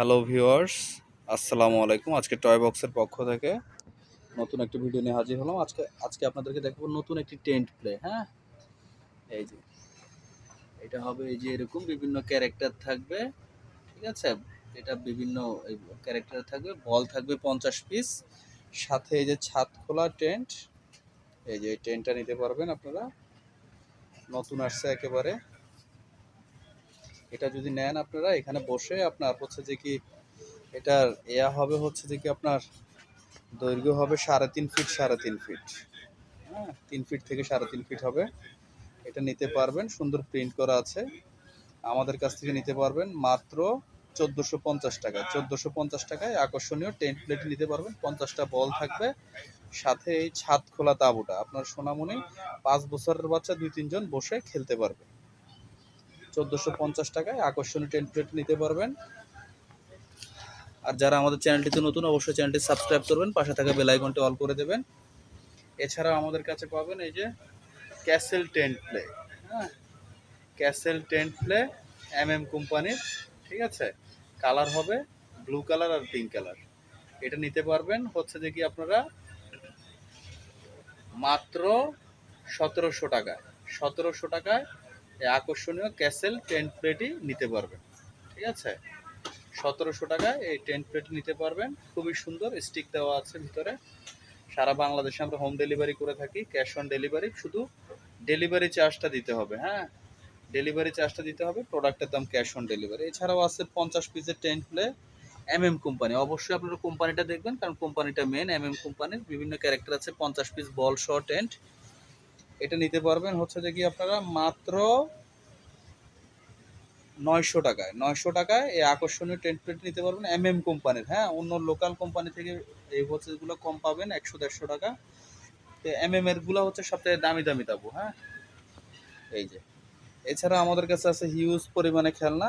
Hello viewers, আসসালামু আলাইকুম। আজকে টয় বক্সের পক্ষ থেকে নতুন একটি ভিডিও নিয়ে হাজির হলাম। আজকে আজকে আপনাদেরকে দেখাবো নতুন একটি টেন্ট প্লে হ্যাঁ? এই যে, এটা হবে এই যে এরকম বিভিন্ন ক্যারেক্টার থাকবে, ঠিক আছে? এটা বিভিন্ন ক্যারেক্টার থাকবে বল থাকবে পঞ্চাশ পিস সাথে এই যে ছাদ খোলা টেন্ট এই যে এই টেন্টটা নিতে পারবেন আপনারা। নতুন আসছে একেবারে। এটা যদি নেন আপনারা, এখানে বসে আপনার হচ্ছে যে কি, এটার এয়া হবে হচ্ছে যে কি আপনার দৈর্ঘ্য হবে সাড়ে তিন ফিট, সাড়ে তিন ফিট। হ্যাঁ তিন ফিট থেকে সাড়ে তিন ফিট হবে। এটা নিতে পারবেন, সুন্দর প্রিন্ট করা আছে। আমাদের কাছ থেকে নিতে পারবেন মাত্র চোদ্দোশো পঞ্চাশ টাকা চোদ্দোশো পঞ্চাশ টাকায় আকর্ষণীয় টেন্ট প্লেট নিতে পারবেন। পঞ্চাশটা বল থাকবে। সাথে এই ছাদ খোলা তাঁবুটা। আপনার সোনামণি পাঁচ বছরের বাচ্চা দুই তিনজন বসে খেলতে পারবে। চোদ্দোশো পঞ্চাশ টাকায় আকর্ষণীয় টেন্ট প্লেট নিতে পারবেন। আর যারা আমাদের চ্যানেলটিতে নতুন, অবশ্যই চ্যানেলটি সাবস্ক্রাইব করবেন, পাশে থাকা বেল আইকনটি অল করে দেবেন। এছাড়াও আমাদের কাছে পাবেন এই যে ক্যাসেল টেন্ট প্লে হ্যাঁ? Castle tent play M M কোম্পানির, ঠিক আছে? কালার হবে ব্লু কালার আর পিঙ্ক কালার। এটা নিতে পারবেন, হচ্ছে যে কি আপনারা মাত্র সতেরোশো টাকায় সতেরোশো টাকায় আকর্ষণীয় ক্যাসেল টেন্ট প্লেটই নিতে পারবেন। ঠিক আছে? সতেরোশো টাকায় এই টেন্ট প্লেট নিতে পারবেন। খুবই সুন্দর স্টিক দেওয়া আছে ভিতরে। সারা বাংলাদেশে আমরা হোম ডেলিভারি করে থাকি, ক্যাশ অন ডেলিভারি। শুধু ডেলিভারি চার্জটা দিতে হবে হ্যাঁ? ডেলিভারি চার্জটা দিতে হবে, প্রোডাক্টের দাম ক্যাশ অন ডেলিভারি। এছাড়াও আছে পঞ্চাশ পিসের tent play M M company. অবশ্যই আপনারা কোম্পানিটা দেখবেন, কারণ কোম্পানিটা মেন এম এম কোম্পানির। বিভিন্ন ক্যারেক্টার আছে, পঞ্চাশ পিস বল শ টেন্ট এটা নিতে পারবেন হচ্ছে যে কি আপনারা মাত্র নয়শো টাকায়। নয়শো টাকায় এই আকর্ষণীয় টেন্ট প্লেট নিতে পারবেন এম এম কোম্পানির হ্যাঁ? অন্য লোকাল কোম্পানি থেকে এই হচ্ছে এগুলো কম পাবেন একশো, দেড়শো টাকা। তো এম এম এরগুলো হচ্ছে সবথেকে দামি দামি তাবু হ্যাঁ? এই যে। এছাড়া আমাদের কাছে আছে হিউজ পরিমাণে খেলনা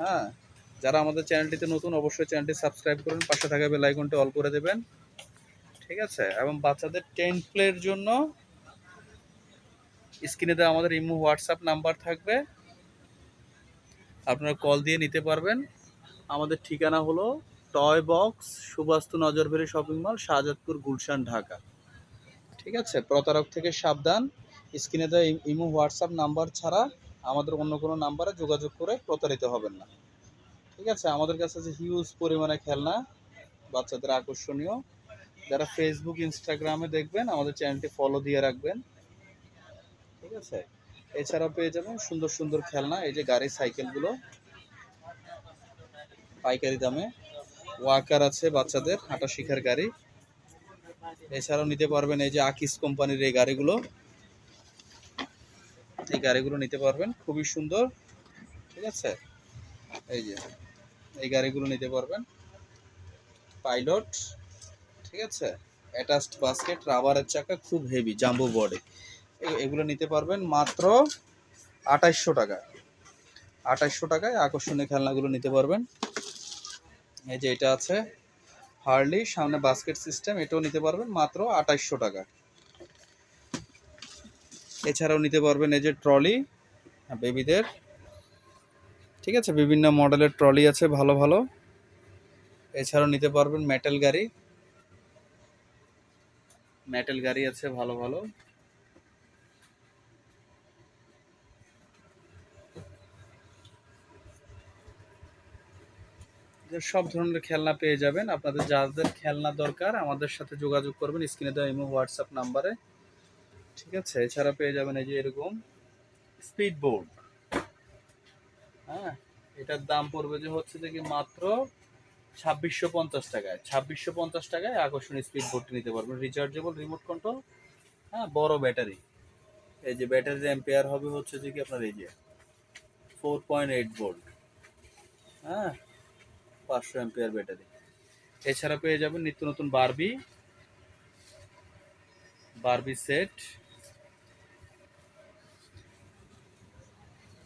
হ্যাঁ? যারা আমাদের চ্যানেলটিতে নতুন অবশ্যই চ্যানেলটি সাবস্ক্রাইব করুন, পাশে থাকা বেল আইকনটি অল করে দেবেন, ঠিক আছে? এবং বাচ্চাদের টেন্ট প্লের জন্য স্ক্রিনে দেওয়া আমাদের ইমো, হোয়াটসঅ্যাপ নাম্বার থাকবে। আপনারা কল দিয়ে নিতে পারবেন। আমাদের ঠিকানা হলো toy box Subastu Nazar Valley shopping mall, Shahjadpur, Gulshan, Dhaka. ঠিক আছে? প্রতারক থেকে সাবধান। স্ক্রিনে দেওয়া ইম- হোয়াটসঅ্যাপ নাম্বার ছাড়া আমাদের অন্য কোনো নাম্বারে যোগাযোগ করে প্রতারিত হবেন না। ঠিক আছে? আমাদের কাছে আছে হিউজ পরিমাণে খেলনা, বাচ্চাদের আকর্ষণীয়। যারা ফেসবুক ইনস্টাগ্রামে দেখবেন, আমাদের চ্যানেলটি ফলো দিয়ে রাখবেন। ঠিক আছে? এছাড়াও পেয়ে যাবেন সুন্দর সুন্দর খেলনা, এই যে গাড়ি সাইকেলগুলো। পাইকারি দামে। ওয়াকার আছে বাচ্চাদের, হাঁটা শিখার গাড়ি। এছাড়াও নিতে পারবেন এই যে আকিস কোম্পানির এই গাড়িগুলো। এই গাড়িগুলো নিতে পারবেন, খুবই সুন্দর। ঠিক আছে? এই যে, এই গাড়িগুলো নিতে পারবেন। পাইলট, ঠিক আছে? অ্যাটাচড বাস্কেট, রাবারের চাকা, খুব হেভি, জাম্বো বডি। এগুলো নিতে পারবেন মাত্র আঠাইশশো টাকা। আঠাইশশো টাকায় আকর্ষণীয় খেলনাগুলো নিতে পারবেন। এই যে এটা আছে হার্লি, সামনে বাস্কেট সিস্টেম, এটাও নিতে পারবেন মাত্র আঠাইশশো টাকা। এছাড়াও নিতে পারবেন এই যে ট্রলি, বেবিদের। ঠিক আছে, বিভিন্ন মডেলের ট্রলি আছে ভালো ভালো। এছাড়াও নিতে পারবেন মেটাল গাড়ি। মেটাল গাড়ি আছে ভালো ভালো। সব ধরনের খেলনা পেয়ে যাবেন। আপনাদের যাদের খেলনা দরকার, আমাদের সাথে যোগাযোগ করবেন। স্ক্রিনে দেওয়া ইমো হোয়াটসঅ্যাপ নাম্বারে ঠিক আছে? এছাড়া পেয়ে যাবেন এই যে এরকম স্পিড বোর্ড হ্যাঁ? এটার দাম পড়বে যে হচ্ছে যে কি মাত্র ছাব্বিশশো পঞ্চাশ টাকায়। ছাব্বিশশো পঞ্চাশ টাকায় আকর্ষণীয় স্পিড বোর্ডটি নিতে পারবেন। রিচার্জেবল রিমোট কন্ট্রোল হ্যাঁ? বড় ব্যাটারি এই যে ব্যাটারির এম্পেয়ার হবে হচ্ছে যে কি আপনার এই যে ফোর পয়েন্ট এইট ভোল্ট হ্যাঁ? পাঁচশো এম্পিয়ার ব্যাটারি এছাড়া পেয়ে যাবেন নিত্য নতুন বারবি বারবি সেট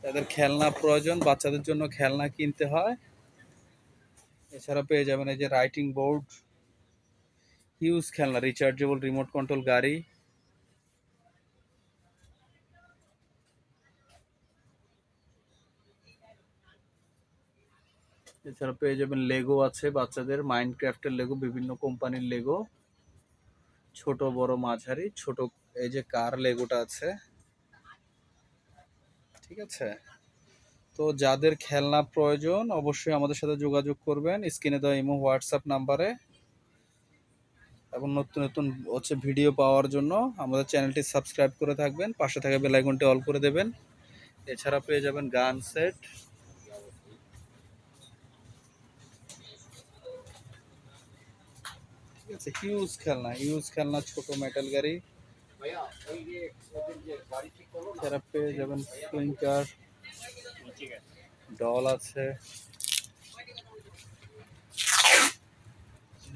তাদের খেলনা প্রয়োজন, বাচ্চাদের জন্য খেলনা কিনতে হয়। এছাড়া পেয়ে যাবেন এই যে রাইটিং বোর্ড হিউজ খেলনা রিচার্জেবল রিমোট কন্ট্রোল গাড়ি। এছাড়া পেয়ে যাবেন লেগো আছে বাচ্চাদের মাইন্ড ক্রাফটের লেগো বিভিন্ন কোম্পানির লেগো ছোট, বড়, মাঝারি, ছোট, এই যে কার লেগোটা আছে। ঠিক আছে? তো যাদের খেলনা প্রয়োজন, অবশ্যই আমাদের সাথে যোগাযোগ করবেন। স্ক্রিনে দেওয়া ইমো হোয়াটসঅ্যাপ নাম্বারে এবং নতুন নতুন হচ্ছে ভিডিও পাওয়ার জন্য আমাদের চ্যানেলটি সাবস্ক্রাইব করে থাকবেন। পাশে থাকা বেল আইকনটি অল করে দেবেন। এছাড়া পেয়ে যাবেন গান সেট আছে হিউজ খেলনা হিউজ খেলনা, ছোট মেটাল গাড়ি। এছাড়া পেয়ে যাবেন সুইঙ্কার ডল আছে।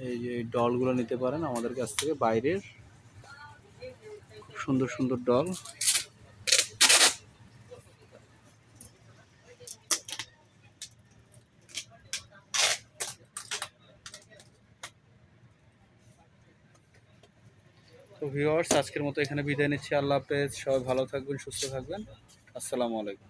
এই যে ডলগুলো নিতে পারেন আমাদের কাছ থেকে, বাইরের। খুব সুন্দর সুন্দর ডল তো ভিউয়ার্স, আজকের মতো এখানে বিদায় নিচ্ছি। আল্লাহ হাফেজ। সবাই ভালো থাকবেন, সুস্থ থাকবেন। আসসালামু আলাইকুম।